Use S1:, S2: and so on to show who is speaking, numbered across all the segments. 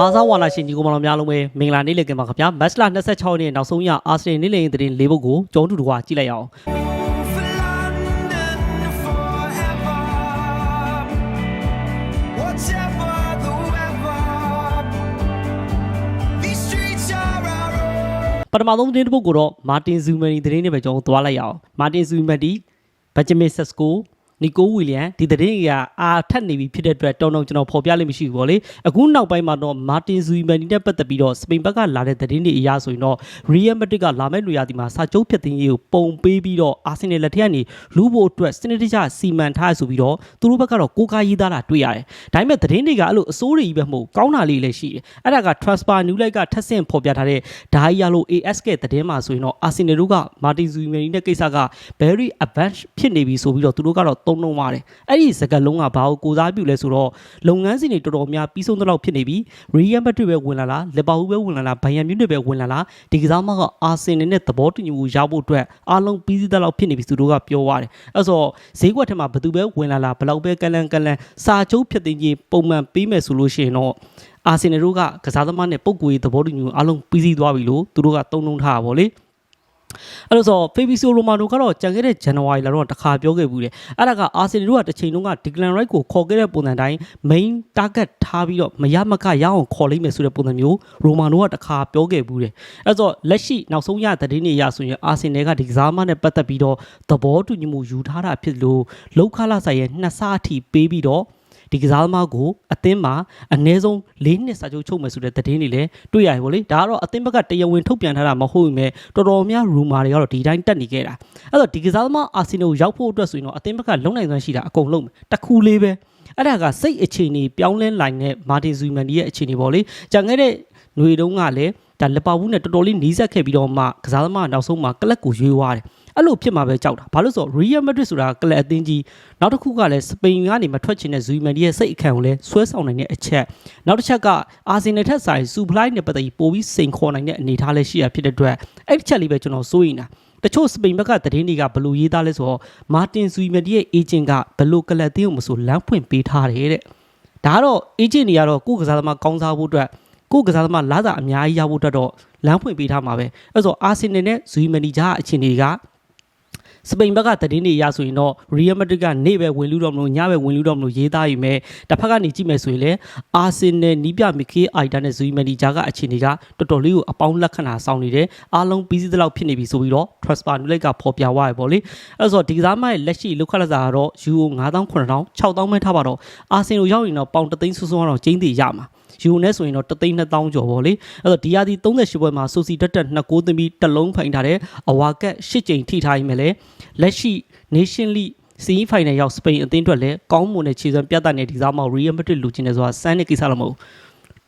S1: အားစားဝါလာရှင်ညီကောင်မတော်များလုံးပဲမင်္ဂလာနေ့လည်ကင်ပါခင်ဗျာမတ်လ26ရက်နေ့နောက်ဆုံးရအာစနယ်နေ့လည်သတင်း၄ပုဒ်ကိုကျောင်းတူတူကကြည့်လိုက်ရအောင်
S2: For London forever, whatever the weather. These streets are our own.
S1: ပထမဆုံးသတင်းတစ်ပုဒ်ကိုတော့မာတင်ဇူမန်နီသတင်းတွေပဲကျွန်တော်သွားလိုက်ရအောင်မာတင်ဇူမန်နီဘဂျမင်ဆက်စကို နီကိုဝီလျံဒီသတင်းတွေကအာထက်နေပြီဖြစ်တဲ့အတွက်တောင်းတောင်းကျွန်တော်ဖော်ပြလိမ့်မရှိဘူးဗောလေအခုနောက်ပိုင်းမှာတော့မာတင်ဇူမန်နီနဲ့ပတ်သက်ပြီးတော့စပိန်ဘက်ကလာတဲ့သတင်းတွေအရဆိုရင်တော့ရီယယ်မက်ဒရစ်ကလာမယ့်လူရသည်မှာစာချုပ်ဖြတ်သိမ်းရေးကိုပုံပေးပြီးတော့အာဆင်နယ်လက်ထက်ကနေလူဖို့အတွက်စနစ်တကျစီမံထားရဆိုပြီးတော့သူတို့ဘက်ကတော့ကိုးကားရေးသားတာတွေ့ရတယ်ဒါပေမဲ့သတင်းတွေကအဲ့လိုအစိုးရကြီးပဲမဟုတ်ကောင်းတာလေးလည်းရှိတယ်အဲ့ဒါက transfer new light ကထက်ဆင့်ဖော်ပြထားတဲ့ဓာရီယာလို AS ကသတင်းမှာဆိုရင်တော့အာဆင်နယ်တို့ကမာတင်ဇူမန်နီနဲ့ကိစ္စက very advanced ဖြစ်နေပြီဆိုပြီးတော့သူတို့ကတော့တုံ့နှုံပါတယ်အဲ့ဒီစကားလုံးကဘာကိုကိုစားပြုလဲဆိုတော့လုပ်ငန်းစဉ်တွေတော်တော်များပြီးဆုံးတော့ဖြစ်နေပြီ Real Madrid ပဲဝင်လာလားလီဗာပူးပဲဝင်လာလားဘိုင်ယန်မြူနစ်ပဲဝင်လာလားဒီကစားမကအာဆင်နယ်နဲ့သဘောတူညီမှုရဖို့အတွက်အားလုံးပြီးစီးတဲ့လောက်ဖြစ်နေပြီသူတို့ကပြောသွားတယ်အဲ့ဆိုဈေးကွက်ထဲမှာဘယ်သူပဲဝင်လာလားဘယ်လောက်ပဲကလန်ကလန်စာချုပ်ဖြစ်သိချင်းပုံမှန်ပေးမယ်ဆိုလို့ရှိရင်တော့အာဆင်နယ်တို့ကကစားသမားနဲ့ပုံကိုယ်ရေးသဘောတူညီမှုအားလုံးပြီးစီးသွားပြီလို့သူတို့ကတုံ့နှုံထားတာဗောလေ အဲ့လိုဆိုဖေဘီဆိုလိုမာနိုကတော့ကြံခဲ့တဲ့ဇန်နဝါရီလတော့တခါပြောခဲ့ဘူးလေအဲ့ဒါကအာဆင်နယ်တို့ကတစ်ချိန်လုံးကဒီကလန်ရိုက်ကိုခေါ်ခဲ့တဲ့ပုံစံတိုင်း main target ထားပြီးတော့မရမကရအောင်ခေါ်လိုက်မယ်ဆိုတဲ့ပုံစံမျိုးရိုမာနိုကတခါပြောခဲ့ဘူးလေအဲ့ဆိုလက်ရှိနောက်ဆုံးရသတင်းတွေရဆိုရင်အာဆင်နယ်ကဒီကစားမနဲ့ပတ်သက်ပြီးတော့သဘောတူညီမှုယူထားတာဖြစ်လို့လောက်ခလာဆိုင်ရဲ့နှစ်ဆအထိပေးပြီးတော့ ဒီကစားသမားကိုအသင်းမှာအနည်းဆုံး၄နှစ်စာချုပ်ချုပ်မယ်ဆိုတဲ့သတင်းတွေလည်းတွေ့ရတယ်ဗောလေဒါကတော့အသင်းဘက်ကတရားဝင်ထုတ်ပြန်ထားတာမဟုတ်ဘူးမဲ့တော်တော်များ rumor တွေကတော့ဒီတိုင်းတက်နေခဲ့တာအဲ့တော့ဒီကစားသမားအာဆင်နယ်ကိုရောက်ဖို့အတွက်ဆိုရင်တော့အသင်းဘက်ကလုံနိုင်စွမ်းရှိတာအကုန်လုံးမယ်တစ်ခုလေးပဲအဲ့ဒါကစိတ်အခြေအနေပြောင်းလဲလိုက်တဲ့မာတင်ဇူမန်ဒီရဲ့အခြေအနေပေါ့လေကြံခဲ့တဲ့ຫນွေတုံးကလည်းဒါလက်ပါဘူးနဲ့တော်တော်လေးနီးစပ်ခဲ့ပြီးတော့မှကစားသမားနောက်ဆုံးမှာကလပ်ကိုရွေးသွားတယ် အဲ့လိုဖြစ်မှာပဲကြောက်တာဘာလို့ဆိုတော့ Real Madrid ဆိုတာကလပ်အသင်းကြီးနောက်တစ်ခုကလည်းစပိန်ကနေမထွက်ချင်တဲ့ဇူမန်ဒီရဲ့စိတ်အခန့်ကိုလည်းဆွဲဆောင်နိုင်တဲ့အချက်နောက်တစ်ချက်ကအာဆင်နယ်ထက်ဆိုင်စူဖလိုက်နဲ့ပတ်သက်ပြီးပိုပြီးစိန်ခေါ်နိုင်တဲ့အနေအထားလည်းရှိရဖြစ်တဲ့အတွက်အဲ့ဒီချက်လေးပဲကျွန်တော်စိုးရိမ်တာတချို့စပိန်ဘက်ကသတင်းတွေကဘလို့ရေးသားလဲဆိုတော့မာတင်ဇူမန်ဒီရဲ့အေဂျင့်ကဘလို့ကလပ်အသင်းကိုမဆိုလမ်းဖွင့်ပေးထားတယ်တဲ့ဒါကတော့အေဂျင့်တွေကတော့ကိုယ့်ကစားသမားကောင်းစားဖို့အတွက်ကိုယ့်ကစားသမားလာစာအများကြီးရဖို့အတွက်တော့လမ်းဖွင့်ပေးထားမှာပဲအဲ့ဆိုအာဆင်နယ်နဲ့ဇူမန်ဒီကြားအခြေအနေက စပိန်ဘက်ကသတင်းတွေရဆိုရင်တော့ Real Madrid ကနေပဲဝင်လူတော့မလို့ညပဲဝင်လူတော့မလို့ရေးသားယူမယ်တစ်ဖက်ကနေကြည့်မယ်ဆိုရင်လည်း Arsenal နီးပြမီကေအိုက်တာနဲ့ဇူမန်ဒီဂျာကအခြေအနေကတော်တော်လေးကိုအပေါင်းလက္ခဏာဆောင်နေတယ်အားလုံးပြီးစီးသလောက်ဖြစ်နေပြီဆိုပြီးတော့ transfer new light ကဖော်ပြသွားရပေါ့လေအဲ့ဆိုဒီကစားမရဲ့လက်ရှိလောက်ခလက်စာကတော့ euro 9000 9000 6000ပဲထားပါတော့ Arsenal ရောက်ရင်တော့ပေါင်တသိန်းဆူဆူတော့ကျင်းသေးရမှာယူနဲ့ဆိုရင်တော့တသိန်း2000ကျော်ပေါ့လေအဲ့တော့ဒီယာဒီ38ပွဲမှာဆိုစီတက်တက်2ကိုးသမီးတစ်လုံးဖိုင်ထားတဲ့အဝါကက်8ကြိမ်ထိထားရမယ်လေလက်ရှိ Nation League စီးဖိုင်နယ်ရောက်စပိန်အသင်းအတွက်လည်းကောင်းမွန်တဲ့ခြေစွမ်းပြသနေတဲ့ဒီစားမောက် Real Madrid လူချင်းနေဆိုတာစမ်းတဲ့ကိစ္စလည်းမဟုတ်ဘူး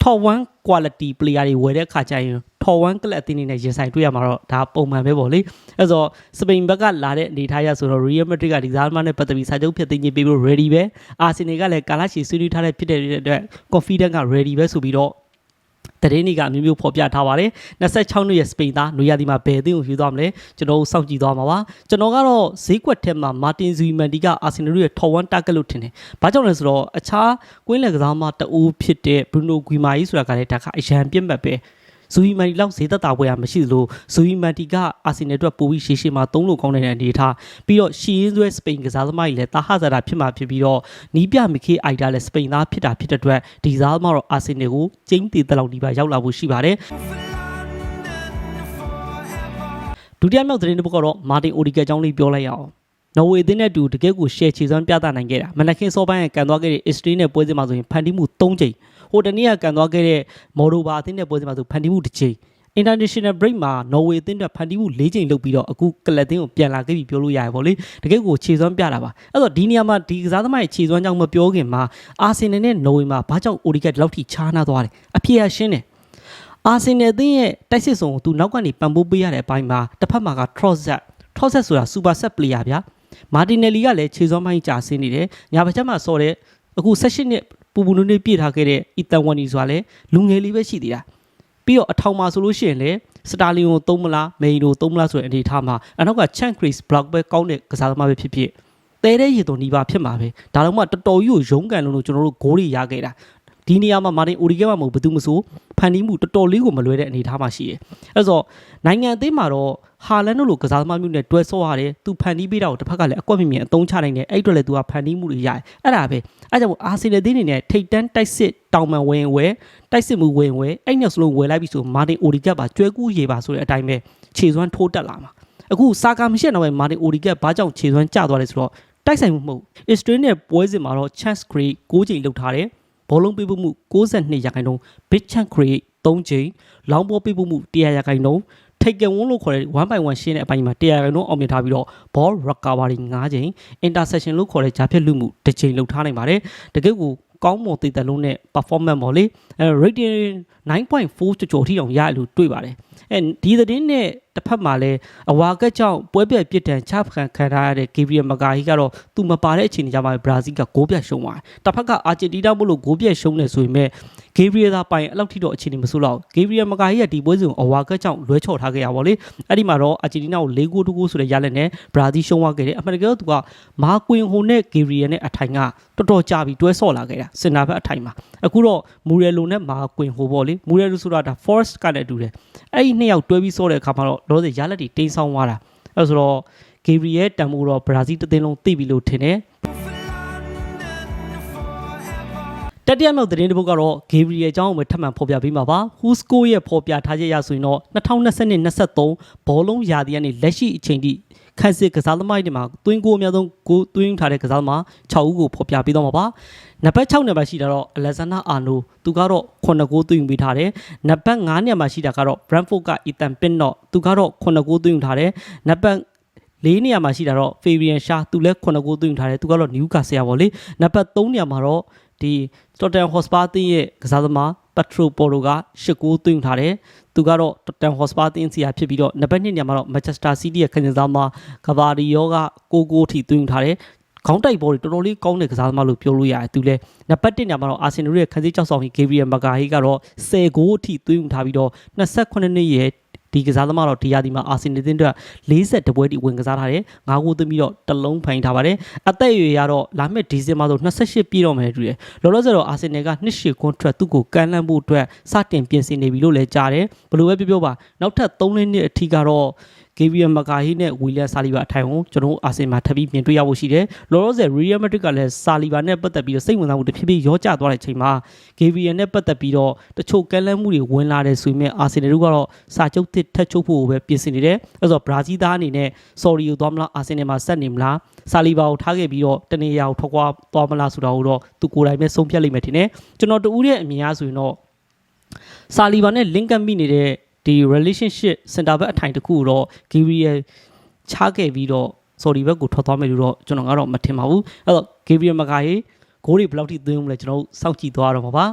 S1: top 1 quality player တွေဝယ်တဲ့အခါကျရင် top 1ကလပ်အသင်းတွေနဲ့ရင်ဆိုင်တွေ့ရမှာတော့ဒါပုံမှန်ပဲပေါ့လေအဲဆိုစပိန်ဘက်ကလာတဲ့အနေထားရဆိုတော့ Real Madrid ကဒီစားမနဲ့ပတ်သက်ပြီးစာချုပ်ဖြစ်သိမ်းခြင်းပေးဖို့ ready ပဲ Arsenal ကလည်းကာလာရှီဆွေးနွေးထားတဲ့ဖြစ်တဲ့အတွက် confident က ready ပဲဆိုပြီးတော့ တရင်တွေကအမျိုးမျိုးဖော်ပြထားပါတယ်26နှစ်ရဲ့စပိန်သားနွေရသည်မှာဘယ်အသင်းကိုယူသွားမလဲကျွန်တော်တို့စောင့်ကြည့်သွားမှာပါကျွန်တော်ကတော့ဈေးကွက်ထဲမှာမာတင်ဇူမန်ဒီကအာဆင်နယ်ရဲ့ top 1 target လို့ထင်တယ်ဘာကြောင့်လဲဆိုတော့အခြားကွင်းလယ်ကစားမတအူးဖြစ်တဲ့ဘရူနိုဂွီမာကြီးဆိုတာကလည်းဒါကအရန်ပြတ်မှတ်ပဲ ဇူဟီမန်တီလောက်ဈေးသက်သာပွဲရမရှိသလိုဇူဟီမန်တီကအာဆင်နယ်အတွက်ပိုပြီးရှေ့ရှေ့မှာသုံးလို့ကောင်းတဲ့အနေအထားပြီးတော့ရှီရင်းဆွဲစပိန်ကစားသမားကြီးလည်းတာဟဇာတာဖြစ်မှာဖြစ်ပြီးတော့နီးပြမီခေအိုက်တာလည်းစပိန်သားဖြစ်တာဖြစ်တဲ့အတွက်ဒီစားသမားတော့အာဆင်နယ်ကိုကျင်းတည်တဲ့လောက်ဒီပါရောက်လာဖို့ရှိပါတယ်
S2: For London forever.
S1: ဒုတိယမြောက်သတင်းတစ်ပုဒ်ကတော့မာတင်အိုဒီကယ်အကြောင်းလေးပြောလိုက်ရအောင်နော်ဝေအသင်းနဲ့အတူတကယ်ကို share ချေစွမ်းပြသနိုင်ခဲ့တာမနက်ခင်းစောပိုင်းကကန်သွားခဲ့တဲ့ Eastern နဲ့ပွဲစဉ်မှာဆိုရင်ဖန်တီးမှု3ချိန် ဟိုတနေ့ကကန်သွားခဲ့တဲ့ Moldova အသင်းနဲ့ပွဲစဉ်မှာဆိုဖန်တီးမှု1ချိန် International break မှာနော်ဝေအသင်းအတွက်ဖန်တီးမှု၄ချိန်လုပ်ပြီးတော့အခုကလပ်အသင်းကိုပြန်လာခဲ့ပြီပြောလို့ရတယ်ဗောလေတကယ်ကိုခြေစွမ်းပြတာပါအဲ့တော့ဒီနေရာမှာဒီကစားသမားရဲ့ခြေစွမ်းကြောင့်မပြောခင်မှာအာဆင်နယ်နဲ့နော်ဝေမှာဘာကြောင့်အိုဒီကက်ဒီလောက်ထိခြားနာသွားတယ်အဖြေရရှင်းတယ်အာဆင်နယ်အသင်းရဲ့တိုက်စစ်ဆောင်ကိုသူနောက်ကနေပံ့ပိုးပေးရတဲ့အပိုင်းမှာတစ်ဖက်မှာက Trossard Trossard ဆိုတာ super set player ဗျာမာတင်နယ်လီကလည်းခြေစွမ်းပိုင်းကြာဆင်းနေတယ်ညာဘက်ချက်မှာဆော်တဲ့အခု16နှစ် ပူပူနွေးနွေးပြည့်ထားခဲ့တဲ့အီတန်ဝန်နီဆိုတာလည်းလူငယ်လေးပဲရှိသေးတာပြီးတော့အထောင်မှာဆိုလို့ရှိရင်လည်းစတာလီယိုသုံးမလားမေယီနိုသုံးမလားဆိုတဲ့အနေအထားမှာအနောက်က Chan Chris Block ပဲကောင်းတဲ့ကစားသမားပဲဖြစ်ဖြစ်တဲတဲ့ရေသွန်ဒီပါဖြစ်မှာပဲဒါတော့မှတော်တော်ကြီးကိုရုန်းကန်လို့လို့ကျွန်တော်တို့ဂိုးတွေရခဲ့တာ ဒီဒီနေရာမှာမာတင်အိုဒီဂဲမှာမဟုတ်ဘူးသူမဆိုဖန်တီးမှုတော်တော်လေးကိုမလွယ်တဲ့အနေအထားမှာရှိတယ်အဲ့တော့နိုင်ငံအသင်းမှာတော့ဟာလန်တို့လိုကစားသမားမျိုးနဲ့တွဲဆော့ရတယ်သူဖန်တီးပေးတာကိုတစ်ဖက်ကလည်းအကွက်မြင်မြင်အသုံးချနိုင်တယ်အဲ့အတွက်လည်းသူကဖန်တီးမှုတွေရတယ်အဲ့ဒါပဲအဲ့ကြောင့်အာဆင်နယ်အသင်းအနေနဲ့ထိတ်တန်းတိုက်စစ်တောင်ပန်ဝင်ဝဲတိုက်စစ်မှုဝင်ဝဲအဲ့ညက်စလုံးဝယ်လိုက်ပြီဆိုမာတင်အိုဒီဂဲပါကျွဲကူးရေပါဆိုတဲ့အတိုင်းပဲခြေစွမ်းထိုးတက်လာမှာအခုစာကာမရှိတဲ့နောက်ပိုင်းမာတင်အိုဒီဂဲဘာကြောင့်ခြေစွမ်းကျသွားလဲဆိုတော့တိုက်ဆိုင်မှုမဟုတ် Australia နဲ့ပွဲစဉ်မှာတော့ chance create 6ချိန်လောက်ထားတယ် ဘောလုံးပေးဖို့မှု62ရာခိုင်နှုန်း big chance create 3ချိန်လောင်းဘောပေးဖို့မှု100ရာခိုင်နှုန်းထိတ်ကဝန်းလို့ခေါ်တဲ့1 by 1ရှင်းတဲ့အပိုင်းမှာ100ရာခိုင်နှုန်းအောင်မြင်ထားပြီးတော့ ball recovery 5ချိန် interception လို့ခေါ်တဲ့ဂျာဖြတ်လူမှုတစ်ချိန်လောက်ထားနိုင်ပါတယ်တကယ်ကိုကောင်းမွန်တည်တယ်လုံးနဲ့ performance ပေါ့လေအဲ rating 9.4ကျော်ကျော်ထိတောင်ရလို့တွေ့ပါတယ် အဲဒီသတင်းနဲ့တစ်ဖက်မှာလည်းအဝါကက်ကြောင့်ပွဲပြက်ပြစ်ဒဏ်ချခံခံထားရတဲ့ Gabriel Magalhaes ကတော့သူမပါတဲ့အခြေအနေကြမှာဘရာဇီးကဂိုးပြတ်ရှုံးသွားတယ်တစ်ဖက်ကအာဂျင်တီးနားမို့လို့ဂိုးပြတ်ရှုံးနေဆိုရင်မဲ့ Gabriel သာပိုင်အဲ့လောက်ထိတော့အခြေအနေမဆိုးတော့ Gabriel Magalhaes ကဒီပွဲစဉ်အဝါကက်ကြောင့်လွဲချော်ထားခဲ့ရပါလေအဲ့ဒီမှာတော့အာဂျင်တီးနားကို၄ဂိုးတဂိုးဆိုတဲ့ရလက်နဲ့ဘရာဇီးရှုံးသွားခဲ့တယ်အမှန်တကယ်တော့သူကမာကွင်ဟိုနဲ့ Gabriel နဲ့အထိုင်ကတော်တော်ကြာပြီးတွဲဆော့လာခဲ့တာစင်တာဘက်အထိုင်မှာအခုတော့မူရယ်လိုနဲ့မာကွင်ဟိုပေါ့လေမူရယ်လိုဆိုတာဒါ Forest ကလည်းအတူတယ်အဲ့ဒီနှစ်ယောက်တွဲပြီးဆော့တဲ့အခါမှာတော့လောဆယ်ရလက်တွေတင်းဆောင်းသွားတာအဲ့ဆိုတော့ Gabriel ရဲ့တန်ဖိုးတော့ဘရာဇီးတစ်သင်းလုံးသိပြီလို့ထင်တယ် တတိယမြောက်သတင်းတစ်ပုဒ်ကတော့ Gabriel အကြောင်းကိုပဲထပ်မံဖော်ပြပေးမှာပါ။ Whosko ရဲ့ဖော်ပြထားချက်အရဆိုရင်တော့2022-23ဘောလုံးရာသီကနေလက်ရှိအချိန်ထိခန်းစစ်ကစားသမားတွေမှာသွင်းကိုအများဆုံးကိုသွင်းထားတဲ့ကစားသမား6ဦးကိုဖော်ပြပေးတော့မှာပါ။နံပါတ်6နံပါတ်ရှိတာတော့ Alexander Arnold သူကတော့9ဂိုးသွင်းပေးထားတယ်။နံပါတ်9နေရာမှာရှိတာကတော့ Brentford က Ethan Pinnock သူကတော့9ဂိုးသွင်းထားတယ်။နံပါတ်လေးနေရာမှာရှိတာတော့ Fabian Shah သူလည်း9ဂိုးသွင်းထားတယ်သူကတော့ Newcastle ရပါလေနံပါတ်3နေရာမှာတော့ ဒီ Tottenham Hotspur အသင်းရဲ့ကစားသမား Petro Porro က8ဂိုးသွင်းထားတယ်သူကတော့ Tottenham Hotspur အသင်းစီယာဖြစ်ပြီးတော့နံပါတ်2နေရာမှာတော့ Manchester City ရဲ့ခန်းစားသမား Gavardio က9ဂိုးထိသွင်းထားတယ်ခေါင်းတိုက်ဘော်တွေတော်တော်လေးကောင်းတဲ့ကစားသမားလို့ပြောလို့ရတယ်သူလည်းနံပါတ်1ညမှာတော့အာဆင်နယ်ရဲ့ခန်းစည်းကြောက်ဆောင်ကြီး Gabriel Magalhaes ကတော့10ဂိုးအထိသွင်းထားပြီးတော့28နှစ်ရဲ့ ဒီကစားသမားတော့ဒီရာသီမှာအာဆင်နယ်တင်းအတွက်40ပွဲတိဝင်ကစားထားတယ်၅ဂိုးသွင်းပြီးတော့တလုံးဖိုင်ထားပါတယ်အသက်အရွယ်ကတော့လာမယ့်ဒီဇင်ဘာဆို28ပြည့်တော့မယ်တူတယ်လောလောဆယ်တော့အာဆင်နယ်ကနှစ်ရှည် contract သူ့ကိုကန်လန့်ဖို့အတွက်စတင်ပြင်ဆင်နေပြီလို့လည်းကြားတယ်ဘယ်လိုပဲပြောပြောပါနောက်ထပ်3နှစ်အထိကတော့ Gabriel Magalhaes နဲ့ William Saliba အထိုင်ကိုကျွန်တော်တို့အာဆင်မှာထပ်ပြီးပြင်တွေ့ရဖို့ရှိတယ်။လောလောဆယ် Real Madrid ကလည်း Saliba နဲ့ပတ်သက်ပြီးတော့စိတ်ဝင်စားမှုတစ်ဖြည်းဖြည်းရောကျသွားတဲ့အချိန်မှာ Gabriel နဲ့ပတ်သက်ပြီးတော့တချို့ကမ်းလှမ်းမှုတွေဝင်လာတယ်ဆိုပေမဲ့အာဆင်နယ်တို့ကတော့စာချုပ်သစ်ထပ်ချုပ်ဖို့ပဲပြင်ဆင်နေတယ်။အဲဆိုတော့ Brazil သားအနေနဲ့ Sorry ကိုသွားမလားအာဆင်နယ်မှာဆက်နေမလား။ Saliba ကိုထားခဲ့ပြီးတော့တနေရာကိုထွက်ခွာသွားမလားဆိုတာကိုတော့သူကိုယ်တိုင်ပဲဆုံးဖြတ်လိမ့်မယ်ထင်တယ်။ကျွန်တော်တူဦးရဲ့အမြင်အားဆိုရင်တော့ Saliba နဲ့ link up မိနေတဲ့ ဒီ relationship center back အထိုင်တစ်ခုကိုတော့ Gabriel ချခဲ့ပြီးတော့ sorry ဘက်ကိုထွက်သွားမယ်လို့တော့ကျွန်တော်ကတော့မထင်ပါဘူးအဲ့တော့ Gabriel Magalhaes ဂိုးတွေဘယ်လောက်ထိသွင်းမလဲကျွန်တော်တို့စောင့်ကြည့်သွားရတော့မှာပါ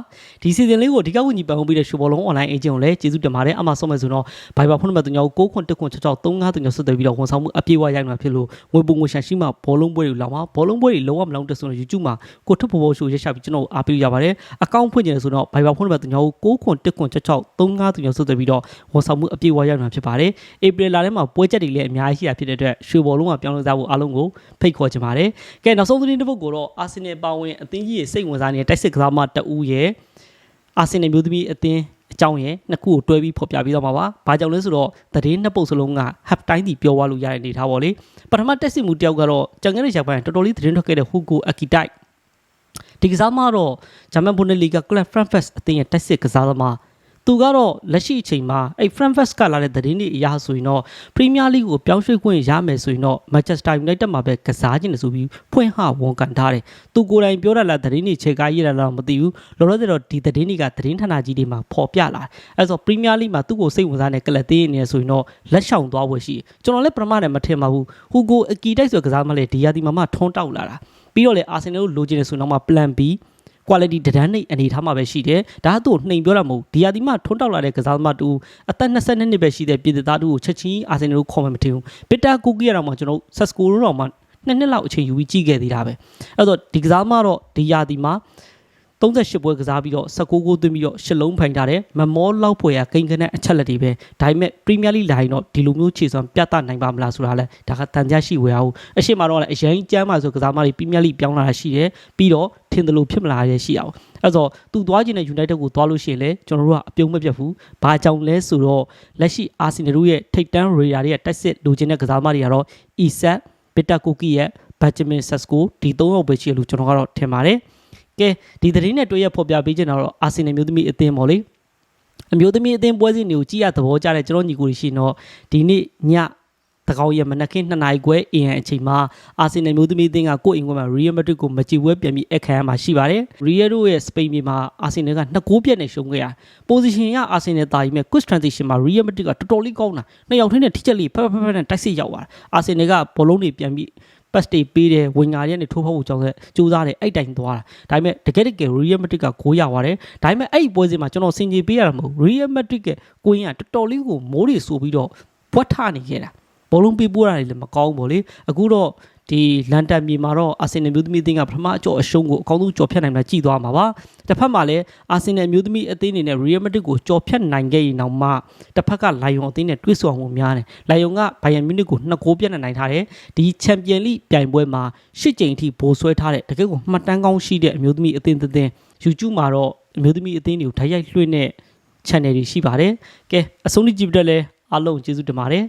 S1: ဒီစီဇန်လေးကိုအဓိကဝင်ကြီးပန်ဟုတ်ပြီးတဲ့ရှူဘောလုံး online agent ကိုလည်းကျေးဇူးတင်ပါတယ်အမှဆုံးမဲ့ဆိုတော့ Viber ဖုန်းနံပါတ်3 9 9 1 6 6 3 5 3 6ဆက်သွယ်ပြီးတော့ဝန်ဆောင်မှုအပြည့်အဝရိုက်မှာဖြစ်လို့ငွေပုံငွေရှာရှိမှဘောလုံးပွဲတွေလောက်မှာဘောလုံးပွဲတွေလုံးဝမလုံးတက်ဆိုတော့ YouTube မှာကိုထပ်ဘောဘောရှိုးရက်ရှာပြီးကျွန်တော်အားပေးရပါတယ်အကောင့်ဖွင့်ကြတယ်ဆိုတော့ Viber ဖုန်းနံပါတ်3 9 9 1 6 6 3 5 3 6ဆက်သွယ်ပြီးတော့ဝန်ဆောင်မှုအပြည့်အဝရိုက်မှာဖြစ်ပါတယ်ဧပြီလထဲမှာပွဲချက်တွေလည်းအများကြီးရှိတာဖြစ်တဲ့အတွက်ရွှေဘောလုံးကပြောင်းလဲစားဖို့အားလုံးကိုဖိတ်ခေါ်ချင်ပါတယ်ကဲနောက်ဆုံးသတင်းတစ်ပုဒ်ကိုတော့အာဆင်နယ်ပါဝင်အသင်းကြီးရဲ့စိတ်ဝင်စားနေတဲ့တိုက်စစ်ကစားမတအူးရဲ့အာဆင်နယ်မျိုးသမီးအသင်းအကြောင်းရဲ့နှစ်ခုကိုတွဲပြီးဖော်ပြပြီးတော့မှာပါ။ဘာကြောင့်လဲဆိုတော့သတင်းနှစ်ပုဒ်စလုံးက half time တီပြောသွားလို့ရတဲ့အနေထားပေါ့လေ။ပထမတက်စစ်မှုတယောက်ကတော့ကြံခဲ့တဲ့ချက်ပိုင်းတော်တော်လေးသတင်းထွက်ခဲ့တဲ့ Hugo Akitai ဒီကစားမတော့ဂျာမန်ဘွန်ဒလီဂါကလပ်ဖရန့်ဖက်စ်အသင်းရဲ့တက်စစ်ကစားသမား သူကတော့လက်ရှိအချိန်မှာအဲ့ Frankfurt ကလာတဲ့သတင်းတွေအရဆိုရင်တော့ Premier League ကိုပြောင်းရွှေ့ခွင့်ရမယ်ဆိုရင်တော့ Manchester United မှာပဲကစားခြင်းလို့ဆိုပြီးဖွင့်ဟဝန်ကန်ထားတယ်။သူကိုယ်တိုင်ပြောတာလားသတင်းတွေချေကားရေးတာလားမသိဘူး။လောလောဆယ်တော့ဒီသတင်းတွေကသတင်းဌာနကြီးတွေမှာပေါ်ပြလာတယ်။အဲဆို Premier League မှာသူ့ကိုစိတ်ဝင်စားတဲ့ကလပ်သေးနေဆိုရင်တော့လက်ရှောင်သွားဖို့ရှိတယ်။ကျွန်တော်လည်းပထမနဲ့မထင်ပါဘူး။ Hugo Ekitike ဆိုတဲ့ကစားမလဲဒီယာဒီမှာမှထွန်းတောက်လာတာ။ပြီးတော့လေ Arsenal ကိုလိုချင်တယ်ဆိုတော့မှ Plan B quality တဒန်းနေအနေထားမှာပဲရှိတယ်ဒါကသူ့ကိုနှိမ်ပြောတာမဟုတ်ဒီယာဒီမှာထွန်းတောက်လာတဲ့ကစားသမားတူအသက်22နှစ်ပဲရှိတဲ့ပြည်သူသားတူကိုချက်ချင်းအာဆင်နယ်ကိုခေါ်မှမထင်ဘူးပစ်တာကူကီရတော့မှကျွန်တော်ဆက်စကိုတို့တော့မှနှစ်နှစ်လောက်အချိန်ယူပြီးကြည့်ခဲ့သေးတာပဲအဲ့တော့ဒီကစားသမားတော့ဒီယာဒီမှာ 38ပွဲကစားပြီးတော့19ဂိုးသွင်းပြီးတော့10လုံးဖိုင်ထားတယ်မမောလောက်ဖွယ်ရဂိမ်းကနက်အချက်လက်တွေပဲဒါပေမဲ့ပရီးမီးယားလိလိုင်းတော့ဒီလိုမျိုးခြေစွမ်းပြသနိုင်ပါမလားဆိုတာလဲဒါကတန်ကြရှိဝယ်အောင်အရှိမတော့လည်းအရင်ကျမ်းပါဆိုကစားမတွေပရီးမီးယားလိပြောင်းလာတာရှိတယ်ပြီးတော့ထင်တယ်လို့ဖြစ်မလာရရှိအောင်အဲ့တော့သူသွားခြင်းနဲ့ United ကိုသွားလို့ရှိရင်လေကျွန်တော်တို့ကအပြုံးမပြတ်ဘူးဘာကြောင့်လဲဆိုတော့လက်ရှိ Arsenal တို့ရဲ့ထိပ်တန်း radar တွေရဲ့တက်စစ်လိုချင်တဲ့ကစားမတွေကတော့ Isak ပစ်တက်ကိုကီရဲ့ Benjamin Sesko ဒီ၃ယောက်ပဲရှိရလို့ကျွန်တော်ကတော့ထင်ပါတယ် ကဲဒီသတင်းနဲ့တွေ့ရဖော်ပြပေးချင်တာတော့ Arsenal မျိုးသမီးအသင်းပေါ့လေအမျိုးသမီးအသင်းပွဲစဉ်တွေကိုကြည့်ရသဘောကျတဲ့ကျွန်တော်ညီကိုတွေရှိရင်တော့ဒီနေ့ညတကောက်ရမနက်ခင်း2နာရီခွဲအင်အချိန်မှာအာဆင်နယ်မျိုးသမီးအသင်းကကိုယ့်အိမ်ခွဲမှာ Real Madrid ကိုမကြည့်ပွဲပြန်ပြီးအခမ်းအနားမှာရှိပါတယ်။ Real တို့ရဲ့စပိန်ပြည်မှာအာဆင်နယ်က2ဂိုးပြတ်နဲ့ရှုံးခဲ့ရ။ position ရအာဆင်နယ်တာကြီးမဲ့ quick transition မှာ Real Madrid ကတော်တော်လေးကောင်းတာ။နှစ်ယောက်ထင်းနဲ့ထိချက်လေးဖက်ဖက်ဖက်နဲ့တိုက်စစ်ရောက်သွားတာ။အာဆင်နယ်ကဘောလုံးတွေပြန်ပြီး pass တွေပေးတယ်ဝင်ငါတွေကနေထိုးဖောက်ဖို့ကြောင်းဆက်စူးစမ်းတယ်အဲ့တိုင်သွားတာဒါပေမဲ့တကယ်တကယ် Real Madrid ကဂိုးရသွားတယ်ဒါပေမဲ့အဲ့ဒီပွဲစဉ်မှာကျွန်တော်စင်ကြေပေးရတာမဟုတ် Real Madrid ကကိုင်းကတော်တော်လေးကိုမိုးတွေဆိုပြီးတော့ပွက်ထနေခဲ့တာ ဘောလုံးပေးပို့တာတွေလည်းမကောင်းဘူးဗောလေအခုတော့ဒီလန်တန်မြေမှာတော့အာဆင်နယ်မျိုးသမီးအသင်းကပထမအကျော်အရှုံးကိုအကောင်းဆုံးကြော်ဖြတ်နိုင်မှာကြည်သွားမှာပါတစ်ဖက်မှာလည်းအာဆင်နယ်မျိုးသမီးအသင်းအနေနဲ့ Real Madrid ကိုကြော်ဖြတ်နိုင်ခဲ့ရင်တော့မှတစ်ဖက်ကလိုင်ယွန်အသင်းနဲ့တွဲဆော်မှုများတယ်လိုင်ယွန်ကဘိုင်ယန်မြူနစ်ကိုနှစ်ဂိုးပြတ်နိုင်ထားတယ်ဒီချန်ပီယံလိပြိုင်ပွဲမှာရှစ်ကြိမ်အထိဘိုးဆွဲထားတဲ့တကယ်ကိုမှတ်တမ်းကောင်းရှိတဲ့အမျိုးသမီးအသင်းတစ်သင်း YouTube မှာတော့အမျိုးသမီးအသင်းတွေကိုဓာတ်ရိုက်လွှင့်တဲ့ channel တွေရှိပါတယ်ကဲအဆုံးထိကြည့်ပြတဲ့လဲအားလုံးကျေးဇူးတင်ပါတယ်